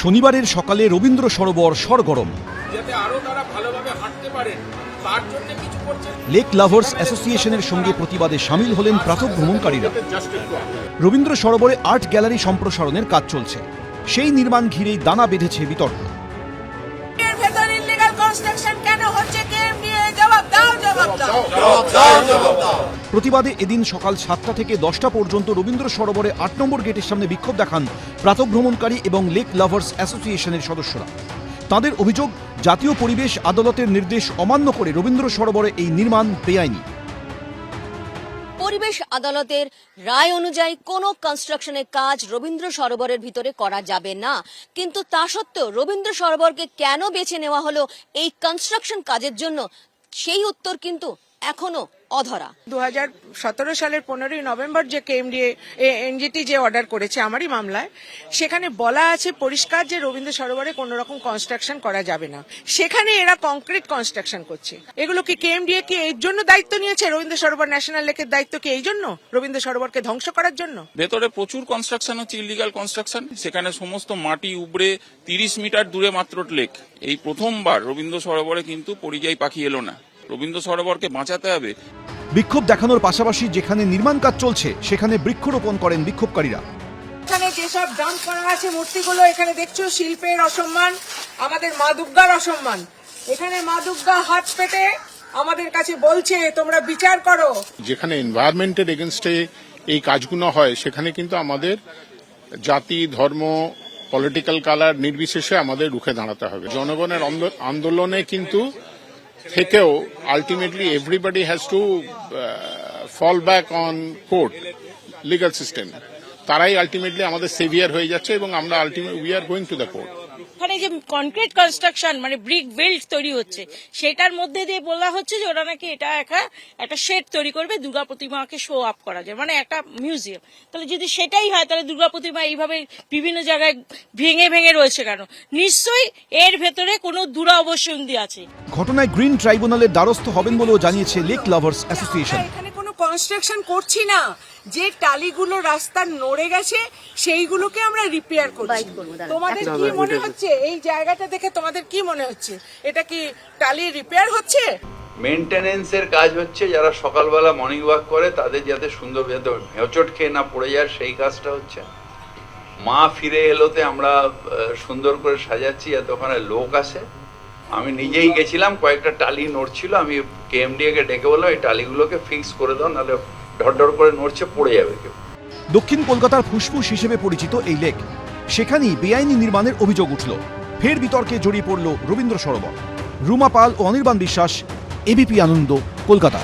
শনিবারের সকালে রবীন্দ্র সরোবর সরগরম। যাতে আরও তারা ভালোভাবে হাঁটতে পারেন তার জন্য কিছু করছেন লেক লাভার্স অ্যাসোসিয়েশনের সঙ্গে প্রতিবাদে সামিল হলেন প্রাতক ভ্রমণকারীরা। রবীন্দ্র সরোবরে আর্ট গ্যালারি সম্প্রসারণের কাজ চলছে। সেই নির্মাণ ঘিরেই দানা বেঁধেছে বিতর্ক। কেন হচ্ছে? কেএমডিএ জবাব দাও জবাব দাও। প্রতিবাদে এদিন সকাল সাতটা থেকে দশটা পর্যন্ত রবীন্দ্র সরোবরে আট নম্বর গেটের সামনে বিক্ষোভ দেখান প্রাতক ভ্রমণকারী এবং লেক লাভার্স অ্যাসোসিয়েশনের সদস্যরা। তাদের অভিযোগ, জাতীয় পরিবেশ আদালতের নির্দেশ অমান্য করে রবীন্দ্র সরোবরে এই নির্মাণ বেআইনি। পরিবেশ আদালতের রায় অনুযায়ী কোনো কনস্ট্রাকশনের কাজ রবীন্দ্র সরোবরের ভিতরে করা যাবে না। কিন্তু তা সত্ত্বেও রবীন্দ্র সরোবরকে কেন বেছে নেওয়া হলো এই কনস্ট্রাকশন কাজের জন্য, সেই উত্তর কিন্তু এখনও অধরা। দু হাজার সতেরো সালের পনেরোই নভেম্বর যে কেএমডিএ এনজিটি যে অর্ডার করেছে আমারই মামলায় সেখানে বলা আছে পরিষ্কার যে রবীন্দ্র সরোবরে কোনো রকম কনস্ট্রাকশন করা যাবে না। সেখানে এরা কংক্রিট কনস্ট্রাকশন করছে। এগুলো কি কেএমডিএ কি এর জন্য দায়িত্ব নিয়েছে? রবীন্দ্র সরোবর ন্যাশনাল লেকের দায়িত্ব কি এই জন্য? রবীন্দ্র সরোবরকে ধ্বংস করার জন্য? ভেতরে প্রচুর কনস্ট্রাকশন হচ্ছে ইলিগাল কনস্ট্রাকশন সেখানে সমস্ত মাটি উবড়ে তিরিশ মিটার দূরে মাত্র লেক এই প্রথমবার রবীন্দ্র সরোবরে কিন্তু পরিযায়ী পাখি এলো না। রবীন্দ্র সরোবরকে বাঁচাতে হবে। বিক্ষোভ দেখানোর পাশাপাশি যেখানে নির্মাণ কাজ চলছে সেখানে বৃক্ষরোপণ করেন বিক্ষোভকারীরা। এখানে যেসব ডাম্প করা আছে মূর্তিগুলো এখানে দেখছ শিল্পের অসম্মান আমাদের মা দুর্গার অসম্মান। এখানে মা দুর্গা হাত পেতে আমাদের কাছে বলছে তোমরা বিচার করো। যেখানে এনভায়রনমেন্টের এগেনস্টে এই কাজগুলো হয় সেখানে কিন্তু আমাদের জাতি ধর্ম পলিটিক্যাল কালার নির্বিশেষে আমাদের রুখে দাঁড়াতে হবে। জনগণের আন্দোলনে কিন্তু থেকেও ultimately everybody has to fall back on court legal system তারাই আলটিমেটলি আমাদের সেভিয়ার হয়ে যাচ্ছে এবং আমরা ultimate we are going to the court ওখানে যে কনক্রিট কনস্ট্রাকশন মানে ব্রিক বিল্ড তৈরি হচ্ছে সেটার মধ্যে দিয়ে বলা হচ্ছে যে ওরা নাকি এটা একটা একটা শেড তৈরি করবে দুর্গা প্রতিমাকে শো আপ করা যায় মানে একটা মিউজিয়াম তাহলে যদি সেটাই হয় তাহলে দুর্গা প্রতিমা এইভাবে বিভিন্ন জায়গায় ভেঙে ভেঙে রয়েছে কেন? নিশ্চয়ই এর ভেতরে কোনো দুরাবসন্ধি আছে। ঘটনায় গ্রিন ট্রাইব্যুনালের দ্বারস্থ হবেন বলেও জানিয়েছে লেক লাভার্স অ্যাসোসিয়েশন। কোনো কনস্ট্রাকশন করছি না যে টালিগুলো রাস্তার নড়ে গেছে সেইগুলোকে আমরা রিপেয়ার করছি। তোমাদের কি মনে হচ্ছে? এই জায়গাটা দেখে তোমাদের কি মনে হচ্ছে? এটা কি টালি রিপেয়ার হচ্ছে? মেনটেনেন্সের কাজ হচ্ছে যারা সকালবেলা মর্নিং ওয়াক করে তাদের যাতে সুন্দর যাতে হেঁচট খেয়ে না পড়ে যায় সেই কাজটা হচ্ছে। মা ফিরে এলোতে আমরা আহ, সুন্দর করে সাজাচ্ছি যাতে ওখানে লোক আসে। আমি নিজেই গেছিলাম, কয়েকটা টালি নড়ছিল, আমি কেএমডিএকে ডেকে বললাম, এই টালিগুলোকে ফিক্স করে দাও, নাহলে ঢরঢর করে নড়ছে, পড়ে যাবে কেউ। দক্ষিণ কলকাতার ফুসফুস হিসেবে পরিচিত এই লেক। সেখানেই বেআইনি নির্মাণের অভিযোগ উঠল। ফের বিতর্কে জড়িয়ে পড়ল রবীন্দ্র সরোবর। রুমা পাল ও অনির্বাণ বিশ্বাস এবিপি আনন্দ, কলকাতা।